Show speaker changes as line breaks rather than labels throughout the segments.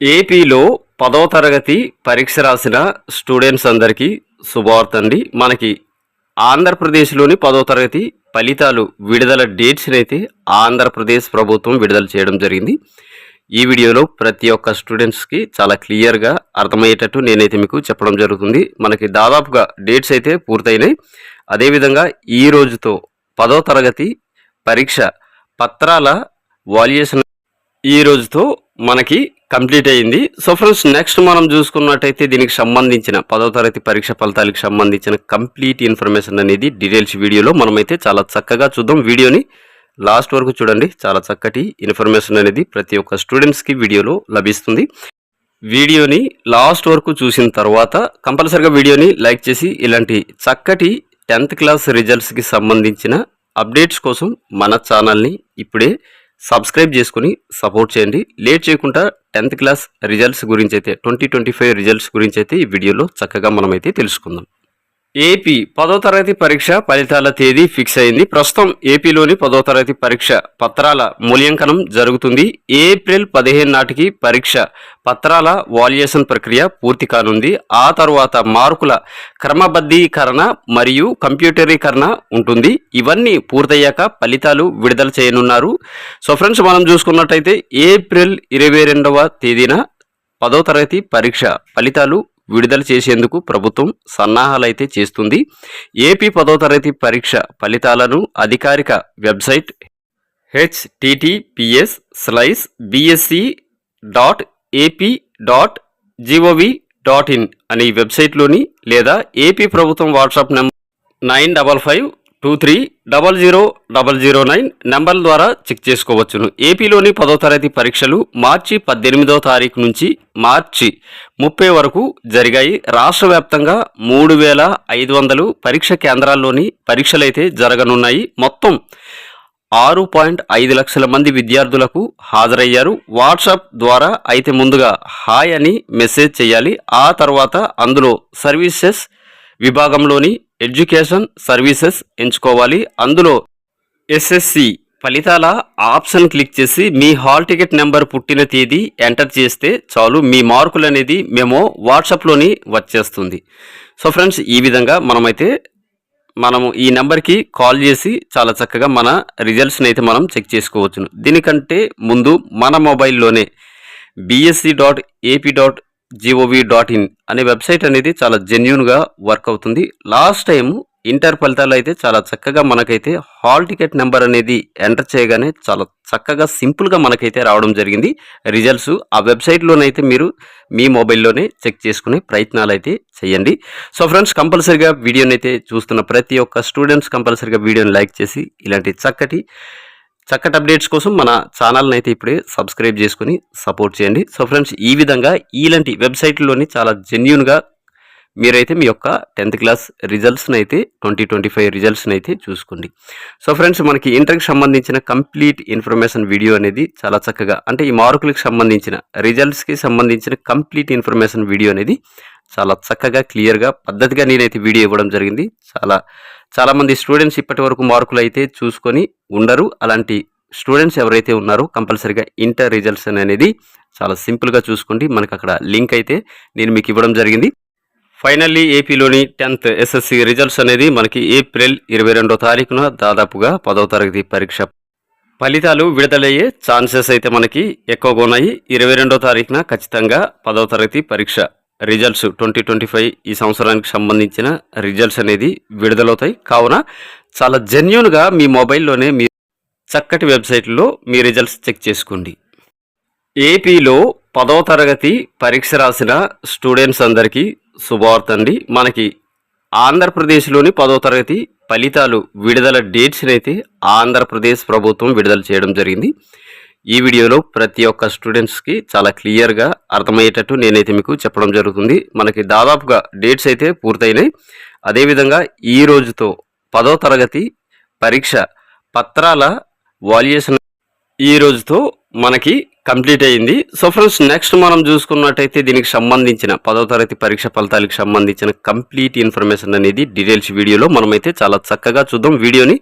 ఏపీలో పదో తరగతి పరీక్ష రాసిన స్టూడెంట్స్ అందరికీ శుభవార్త అండి మనకి ఆంధ్రప్రదేశ్లోని పదో తరగతి ఫలితాలు విడుదల డేట్స్ని అయితే ఆంధ్రప్రదేశ్ ప్రభుత్వం విడుదల చేయడం జరిగింది. ఈ వీడియోలో ప్రతి ఒక్క స్టూడెంట్స్కి చాలా క్లియర్గా అర్థమయ్యేటట్టు నేనైతే మీకు చెప్పడం జరుగుతుంది. మనకి దాదాపుగా డేట్స్ అయితే పూర్తయినాయి. అదేవిధంగా ఈ రోజుతో పదో తరగతి పరీక్ష పత్రాల వాల్యుయేషన్ ఈ రోజుతో మనకి కంప్లీట్ అయింది సో ఫ్రెండ్స్ నెక్స్ట్ మనం చూసుకున్నట్టయితే దీనికి సంబంధించిన పదో తరగతి పరీక్ష ఫలితాలకు సంబంధించిన కంప్లీట్ ఇన్ఫర్మేషన్ అనేది డీటెయిల్స్ వీడియోలో మనమైతే చాలా చక్కగా చూద్దాం. వీడియోని లాస్ట్ వరకు చూడండి. చాలా చక్కటి ఇన్ఫర్మేషన్ అనేది ప్రతి ఒక్క స్టూడెంట్స్కి వీడియోలో లభిస్తుంది. వీడియోని లాస్ట్ వరకు చూసిన తర్వాత కంపల్సరిగా వీడియోని లైక్ చేసి ఇలాంటి చక్కటి టెన్త్ క్లాస్ రిజల్ట్స్కి సంబంధించిన అప్డేట్స్ కోసం మన ఛానల్ని ఇప్పుడే సబ్స్క్రైబ్ చేసుకుని సపోర్ట్ చేయండి. లేట్ చేయకుండా టెన్త్ క్లాస్ రిజల్ట్స్ గురించి అయితే ట్వంటీ ట్వంటీ ఫైవ్ రిజల్ట్స్ గురించి అయితే ఈ వీడియోలో చక్కగా మనమైతే తెలుసుకుందాం. ఏపీ పదో తరగతి పరీక్ష ఫలితాల తేదీ ఫిక్స్ అయింది. ప్రస్తుతం ఏపీలోని పదో తరగతి పరీక్ష పత్రాల మూల్యాంకనం జరుగుతుంది. ఏప్రిల్ పదిహేను నాటికి పరీక్ష పత్రాల వాల్యుయేషన్ ప్రక్రియ పూర్తి కానుంది. ఆ తరువాత మార్కుల క్రమబద్ధీకరణ మరియు కంప్యూటరీకరణ ఉంటుంది. ఇవన్నీ పూర్తయ్యాక ఫలితాలు విడుదల చేయనున్నారు. సో ఫ్రెండ్స్ మనం చూసుకున్నట్టయితే ఏప్రిల్ ఇరవై రెండవ తేదీన పదో తరగతి పరీక్ష ఫలితాలు విడుదల చేసేందుకు ప్రభుత్వం సన్నాహాలైతే చేస్తుంది. ఏపీ పదో తరగతి పరీక్ష ఫలితాలను అధికారిక website HTTPS slash BSC dot AP dot GOV dot in అనే వెబ్సైట్లోని లేదా ఏపీ ప్రభుత్వం WhatsApp number nine double five two three double zero double zero nine నెంబర్ల ద్వారా చెక్ చేసుకోవచ్చును. ఏపీలోని పదో తరగతి పరీక్షలు మార్చి పద్దెనిమిదో తారీఖు నుంచి మార్చి ముప్పై వరకు జరిగాయి. రాష్ట్ర వ్యాప్తంగా మూడు వేల ఐదు వందలు పరీక్ష కేంద్రాల్లోని పరీక్షలైతే జరగనున్నాయి. మొత్తం ఆరు పాయింట్ ఐదు లక్షల మంది విద్యార్థులకు హాజరయ్యారు. వాట్సాప్ ద్వారా అయితే ముందుగా హాయ్ అని మెసేజ్ చేయాలి. ఆ తర్వాత అందులో సర్వీసెస్ విభాగంలోని ఎడ్యుకేషన్ సర్వీసెస్ ఎంచుకోవాలి. అందులో ఎస్ఎస్సి ఫలితాల ఆప్షన్ క్లిక్ చేసి మీ హాల్ టికెట్ నెంబర్ పుట్టిన తేదీ ఎంటర్ చేస్తే చాలు మీ మార్కులు అనేది మేము వాట్సాప్లోని వచ్చేస్తుంది. సో ఫ్రెండ్స్ ఈ విధంగా మనమైతే మనము ఈ నెంబర్కి కాల్ చేసి చాలా చక్కగా మన రిజల్ట్స్ని అయితే మనం చెక్ చేసుకోవచ్చును. దీనికంటే ముందు మన మొబైల్లోనే BSC dot AP dot GOV dot in అనే వెబ్సైట్ అనేది చాలా జెన్యున్గా వర్క్ అవుతుంది. లాస్ట్ టైం ఇంటర్ ఫలితాలు అయితే చాలా చక్కగా మనకైతే హాల్ టికెట్ నెంబర్ అనేది ఎంటర్ చేయగానే చాలా చక్కగా సింపుల్గా మనకైతే రావడం జరిగింది. రిజల్ట్స్ ఆ వెబ్సైట్లోనైతే మీరు మీ మొబైల్లోనే చెక్ చేసుకునే ప్రయత్నాలు అయితే చేయండి. సో ఫ్రెండ్స్ కంపల్సరిగా వీడియోని అయితే చూస్తున్న ప్రతి ఒక్క స్టూడెంట్స్ కంపల్సరిగా వీడియోని లైక్ చేసి ఇలాంటి చక్కటి చక్కటి అప్డేట్స్ కోసం మన ఛానల్ని అయితే ఇప్పుడే సబ్స్క్రైబ్ చేసుకుని సపోర్ట్ చేయండి. సో ఫ్రెండ్స్ ఈ విధంగా ఇలాంటి వెబ్సైట్లోని చాలా జెన్యున్గా మీరైతే మీ యొక్క టెన్త్ క్లాస్ రిజల్ట్స్ని అయితే ట్వంటీ ట్వంటీ ఫైవ్ రిజల్ట్స్ని అయితే చూసుకోండి. సో ఫ్రెండ్స్ మనకి ఇంటర్కి సంబంధించిన కంప్లీట్ ఇన్ఫర్మేషన్ వీడియో అనేది చాలా చక్కగా అంటే ఈ మార్కులకు సంబంధించిన రిజల్ట్స్కి సంబంధించిన కంప్లీట్ ఇన్ఫర్మేషన్ వీడియో అనేది చాలా చక్కగా క్లియర్గా పద్ధతిగా నేనైతే వీడియో ఇవ్వడం జరిగింది. చాలా చాలామంది స్టూడెంట్స్ ఇప్పటి వరకు మార్కులు అయితే చూసుకొని ఉండరు. అలాంటి స్టూడెంట్స్ ఎవరైతే ఉన్నారో కంపల్సరీగా ఇంటర్ రిజల్ట్స్ అనేది చాలా సింపుల్గా చూసుకోండి. మనకు అక్కడ లింక్ అయితే నేను మీకు ఇవ్వడం జరిగింది. ఫైనల్లీ ఏపీలోని టెన్త్ ఎస్ఎస్సి రిజల్ట్స్ అనేది మనకి ఏప్రిల్ ఇరవై రెండో తారీఖున దాదాపుగా పదవ తరగతి పరీక్ష ఫలితాలు విడుదలయ్యే ఛాన్సెస్ అయితే మనకి ఎక్కువగా ఉన్నాయి. ఇరవై రెండో తారీఖున ఖచ్చితంగా పదవ తరగతి పరీక్ష రిజల్ట్స్ ట్వంటీ ట్వంటీ ఫైవ్ ఈ సంవత్సరానికి సంబంధించిన రిజల్ట్స్ అనేది విడుదలవుతాయి. కావున చాలా జెన్యున్గా మీ మొబైల్లోనే మీ చక్కటి వెబ్సైట్లో మీ రిజల్ట్స్ చెక్ చేసుకోండి. ఏపీలో పదవ తరగతి పరీక్ష రాసిన స్టూడెంట్స్ అందరికీ శుభవార్త అండి. మనకి ఆంధ్రప్రదేశ్లోని పదవ తరగతి ఫలితాలు విడుదల డేట్స్ని అయితే ఆంధ్రప్రదేశ్ ప్రభుత్వం విడుదల చేయడం జరిగింది. ఈ వీడియోలో ప్రతి ఒక్క స్టూడెంట్స్కి చాలా క్లియర్గా అర్థమయ్యేటట్టు నేనైతే మీకు చెప్పడం జరుగుతుంది. మనకి దాదాపుగా డేట్స్ అయితే పూర్తయినాయి. అదేవిధంగా ఈ రోజుతో పదో తరగతి పరీక్ష పత్రాల వాల్యుయేషన్ ఈ రోజుతో మనకి కంప్లీట్ అయ్యింది సో ఫ్రెండ్స్ నెక్స్ట్ మనం చూసుకున్నట్టయితే దీనికి సంబంధించిన పదో తరగతి పరీక్ష ఫలితాలకు సంబంధించిన కంప్లీట్ ఇన్ఫర్మేషన్ అనేది డీటెయిల్స్ వీడియోలో మనమైతే చాలా చక్కగా చూద్దాం. వీడియోని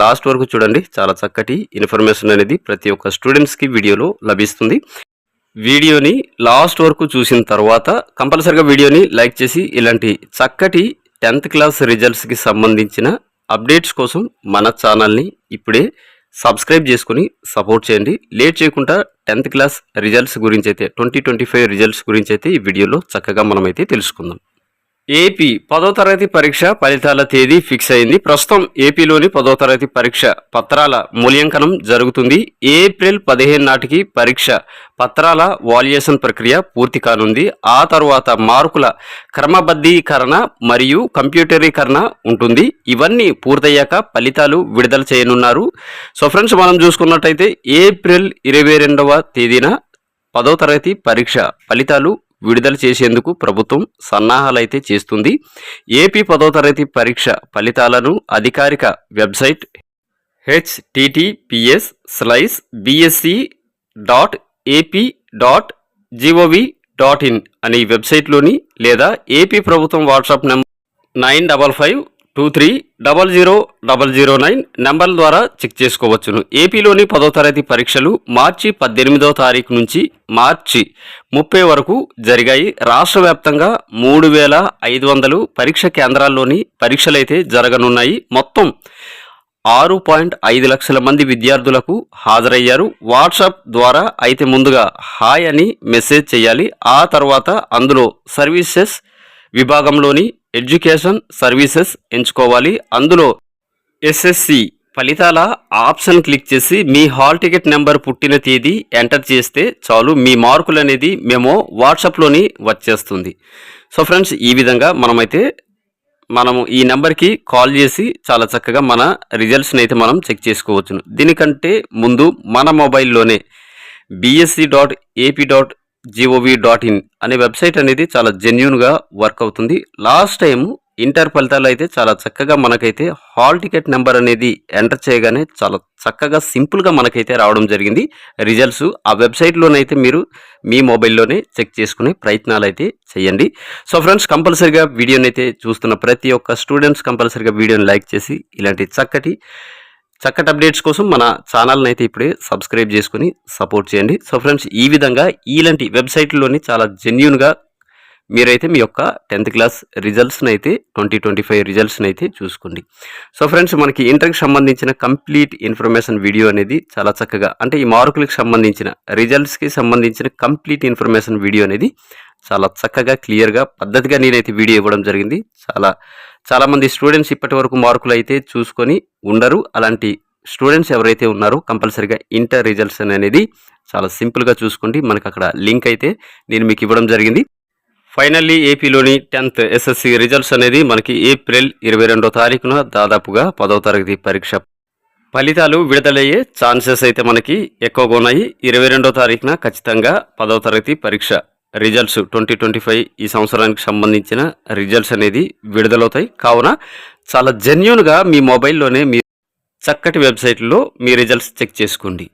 లాస్ట్ వరకు చూడండి. చాలా చక్కటి ఇన్ఫర్మేషన్ అనేది ప్రతి ఒక్క స్టూడెంట్స్కి వీడియోలో లభిస్తుంది. వీడియోని లాస్ట్ వరకు చూసిన తర్వాత కంపల్సరిగా వీడియోని లైక్ చేసి ఇలాంటి చక్కటి టెన్త్ క్లాస్ రిజల్ట్స్కి సంబంధించిన అప్డేట్స్ కోసం మన ఛానల్ని ఇప్పుడే సబ్స్క్రైబ్ చేసుకుని సపోర్ట్ చేయండి. లేట్ చేయకుండా టెన్త్ క్లాస్ రిజల్ట్స్ గురించి అయితే ట్వంటీ ట్వంటీ ఫైవ్ రిజల్ట్స్ గురించి అయితే ఈ వీడియోలో చక్కగా మనమైతే తెలుసుకుందాం. ఏపీ పదో తరగతి పరీక్ష ఫలితాల తేదీ ఫిక్స్ అయింది. ప్రస్తుతం ఏపీలోని పదో తరగతి పరీక్ష పత్రాల మూల్యాంకనం జరుగుతుంది. ఏప్రిల్ పదిహేను నాటికి పరీక్ష పత్రాల వాల్యుయేషన్ ప్రక్రియ పూర్తి కానుంది. ఆ తర్వాత మార్కుల క్రమబద్ధీకరణ మరియు కంప్యూటరీకరణ ఉంటుంది. ఇవన్నీ పూర్తయ్యాక ఫలితాలు విడుదల చేయనున్నారు. సో ఫ్రెండ్స్ మనం చూసుకున్నట్టయితే ఏప్రిల్ ఇరవై రెండవ తేదీన పదో తరగతి పరీక్ష ఫలితాలు విడుదల చేసేందుకు ప్రభుత్వం సన్నాహాలైతే చేస్తుంది. ఏపీ పదో తరగతి పరీక్ష ఫలితాలను అధికారిక website HTTPS slash BSC dot AP dot GOV dot in అనే వెబ్సైట్లోని లేదా ఏపీ ప్రభుత్వం WhatsApp number nine double five two three double zero double zero nine నెంబర్ల ద్వారా చెక్ చేసుకోవచ్చును. ఏపీలోని పదో తరగతి పరీక్షలు మార్చి పద్దెనిమిదో తారీఖు నుంచి మార్చి ముప్పై వరకు జరిగాయి. రాష్ట్ర వ్యాప్తంగా మూడు వేల ఐదు వందలు పరీక్ష కేంద్రాల్లోని పరీక్షలైతే జరగనున్నాయి. మొత్తం ఆరు పాయింట్ ఐదు లక్షల మంది విద్యార్థులకు హాజరయ్యారు. వాట్సాప్ ద్వారా అయితే ముందుగా హాయ్ అని మెసేజ్ చేయాలి. ఆ తర్వాత అందులో సర్వీసెస్ విభాగంలోని ఎడ్యుకేషన్ సర్వీసెస్ ఎంచుకోవాలి. అందులో ఎస్ఎస్సి ఫలితాల ఆప్షన్ క్లిక్ చేసి మీ హాల్ టికెట్ నెంబర్ పుట్టిన తేదీ ఎంటర్ చేస్తే చాలు మీ మార్కులు అనేది మేము వాట్సాప్లోని వచ్చేస్తుంది. సో ఫ్రెండ్స్ ఈ విధంగా మనమైతే మనము ఈ నెంబర్కి కాల్ చేసి చాలా చక్కగా మన రిజల్ట్స్ని అయితే మనం చెక్ చేసుకోవచ్చును. దీనికంటే ముందు మన మొబైల్లోనే BSC dot AP dot GOV dot in అనే వెబ్సైట్ అనేది చాలా జెన్యున్గా వర్క్ అవుతుంది. లాస్ట్ టైం ఇంటర్ ఫలితాలు అయితే చాలా చక్కగా మనకైతే హాల్ టికెట్ నెంబర్ అనేది ఎంటర్ చేయగానే చాలా చక్కగా సింపుల్గా మనకైతే రావడం జరిగింది. రిజల్ట్స్ ఆ వెబ్సైట్లోనైతే మీరు మీ మొబైల్లోనే చెక్ చేసుకునే ప్రయత్నాలు అయితే చేయండి. సో ఫ్రెండ్స్ కంపల్సరిగా వీడియోని అయితే చూస్తున్న ప్రతి ఒక్క స్టూడెంట్స్ కంపల్సరిగా వీడియోని లైక్ చేసి ఇలాంటి చక్కటి చక్కటి అప్డేట్స్ కోసం మన ఛానల్ని అయితే ఇప్పుడే సబ్స్క్రైబ్ చేసుకుని సపోర్ట్ చేయండి. సో ఫ్రెండ్స్ ఈ విధంగా ఇలాంటి వెబ్సైట్లోని చాలా జెన్యున్గా మీరైతే మీ యొక్క టెన్త్ క్లాస్ రిజల్ట్స్ని అయితే ట్వంటీ ట్వంటీ ఫైవ్ రిజల్ట్స్ని అయితే చూసుకోండి. సో ఫ్రెండ్స్ మనకి ఇంటర్కి సంబంధించిన కంప్లీట్ ఇన్ఫర్మేషన్ వీడియో అనేది చాలా చక్కగా అంటే ఈ మార్కులకు సంబంధించిన రిజల్ట్స్కి సంబంధించిన కంప్లీట్ ఇన్ఫర్మేషన్ వీడియో అనేది చాలా చక్కగా క్లియర్గా పద్ధతిగా నేనైతే వీడియో ఇవ్వడం జరిగింది. చాలా చాలామంది స్టూడెంట్స్ ఇప్పటి వరకు మార్కులు అయితే చూసుకొని ఉండరు. అలాంటి స్టూడెంట్స్ ఎవరైతే ఉన్నారో కంపల్సరీగా ఇంటర్ రిజల్ట్స్ అనేది చాలా సింపుల్గా చూసుకోండి. మనకు అక్కడ లింక్ అయితే నేను మీకు ఇవ్వడం జరిగింది. ఫైనల్లీ ఏపీలోని టెన్త్ ఎస్ఎస్సి రిజల్ట్స్ అనేది మనకి ఏప్రిల్ ఇరవై రెండో తారీఖున దాదాపుగా పదవ తరగతి పరీక్ష ఫలితాలు విడుదలయ్యే ఛాన్సెస్ అయితే మనకి ఎక్కువగా ఉన్నాయి. ఇరవై రెండో తారీఖున ఖచ్చితంగా పదవ తరగతి పరీక్ష రిజల్ట్స్ ట్వంటీ ట్వంటీ ఫైవ్ ఈ సంవత్సరానికి సంబంధించిన రిజల్ట్స్ అనేది విడుదలవుతాయి. కావున చాలా జెన్యున్గా మీ మొబైల్లోనే మీ చక్కటి వెబ్సైట్లో మీ రిజల్ట్స్ చెక్ చేసుకోండి.